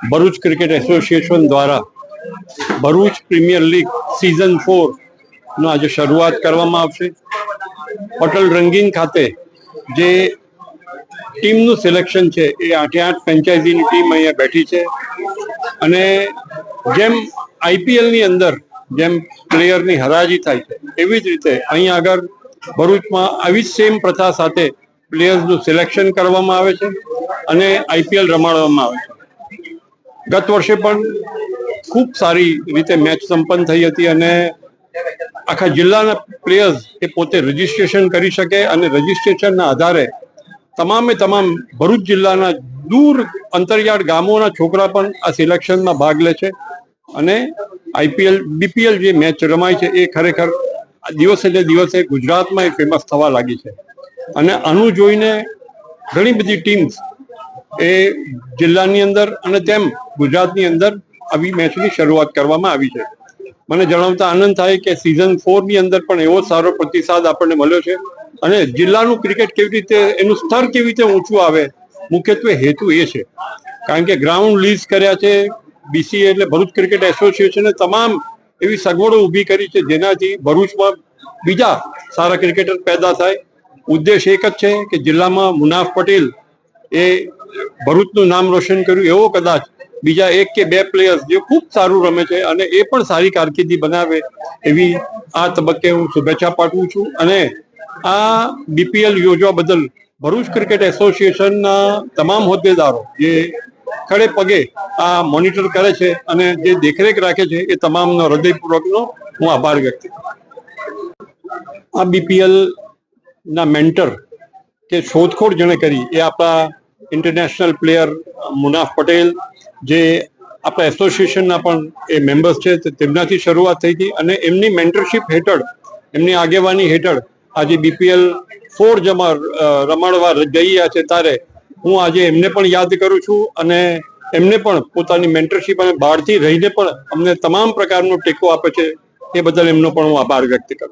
Bharuch cricket association દ્વારા Bharuch premier league season ફોરનો આજે શરૂઆત કરવામાં આવશે. હોટલ રંગીન ખાતે જે ટીમનું સિલેક્શન છે, એ આઠે આઠ ફ્રેન્ચાઇઝીની ટીમ અહીંયા બેઠી છે. અને જેમ આઈપીએલની અંદર જેમ પ્લેયરની હરાજી થાય છે, એવી જ રીતે અહીં આગળ ભરૂચમાં આવી જ સેમ પ્રથા સાથે પ્લેયર્સનું સિલેક્શન કરવામાં આવે છે અને આઈપીએલ રમાડવામાં આવે છે. ગત વર્ષે પણ ખૂબ સારી રીતે મેચ સંપન્ન થઈ હતી અને આખા જિલ્લાના પ્લેયર્સ એ પોતે રજીસ્ટ્રેશન કરી શકે અને રજીસ્ટ્રેશનના આધારે તમામે તમામ ભરૂચ જિલ્લાના દૂર અંતરિયાળ ગામોના છોકરા પણ આ સિલેક્શનમાં ભાગ લે છે અને આઈપીએલ બીપીએલ જે મેચ રમાય છે એ ખરેખર દિવસે ને દિવસે ગુજરાતમાં એ ફેમસ થવા લાગી છે. અને આનું જોઈને ઘણી બધી ટીમ્સ એ જિલ્લાની અંદર અને તેમ ગુજરાતની અંદર આવી મેચની શરૂઆત કરવામાં આવી છે. મને જણાવતા આનંદ થાય કે સિઝન ફોરની અંદર પણ એવો સારો પ્રતિસાદ આપણને મળ્યો છે અને જિલ્લાનું ક્રિકેટ કેવી રીતે, એનું સ્તર કેવી રીતે ઊંચું આવે, મુખ્યત્વે હેતુ એ છે. કારણ કે ગ્રાઉન્ડ લીઝ કર્યા છે બીસી એટલે ભરૂચ ક્રિકેટ એસોસિએશને તમામ એવી સગવડો ઊભી કરી છે જેનાથી ભરૂચમાં બીજા સારા ક્રિકેટર પેદા થાય. ઉદ્દેશ એક જ છે કે જિલ્લામાં મુનાફ પટેલ એ ભરૂચનું નામ રોશન કર્યું. એવો કદાચ બીજા એક કે બે પ્લેયર્સ જે ખૂબ સારું રમે છે અને એ પણ સારી કારકિર્દી બનાવે એવી આ તબક્કે હું શુભેચ્છા પાઠવું છું. અને આ બીપીએલ યોજવા બદલ ભરૂચ ક્રિકેટ એસોસિએશનના તમામ હોદ્દેદારો જે ખડે પગે આ મોનિટર કરે છે અને જે દેખરેખ રાખે છે એ તમામનો હૃદયપૂર્વકનો હું આભાર વ્યક્ત આ બીપીએલ ના મેન્ટર કે શોધખોળ જેણે કરી એ આપણા ઇન્ટરનેશનલ પ્લેયર મુનાફ પટેલ જે આપણા એસોસિએશનના પણ એ મેમ્બર્સ છે તેમનાથી શરૂઆત થઈ હતી અને એમની મેન્ટરશીપ હેઠળ, એમની આગેવાની હેઠળ આજે બીપીએલ ફોર જમા રમાડવા જઈ રહ્યા છે. ત્યારે હું આજે એમને પણ યાદ કરું છું અને એમને પણ પોતાની મેન્ટરશીપ અને બહારથી રહીને પણ અમને તમામ પ્રકારનો ટેકો આપે છે. એ બદલ એમનો પણ હું આભાર વ્યક્ત કરું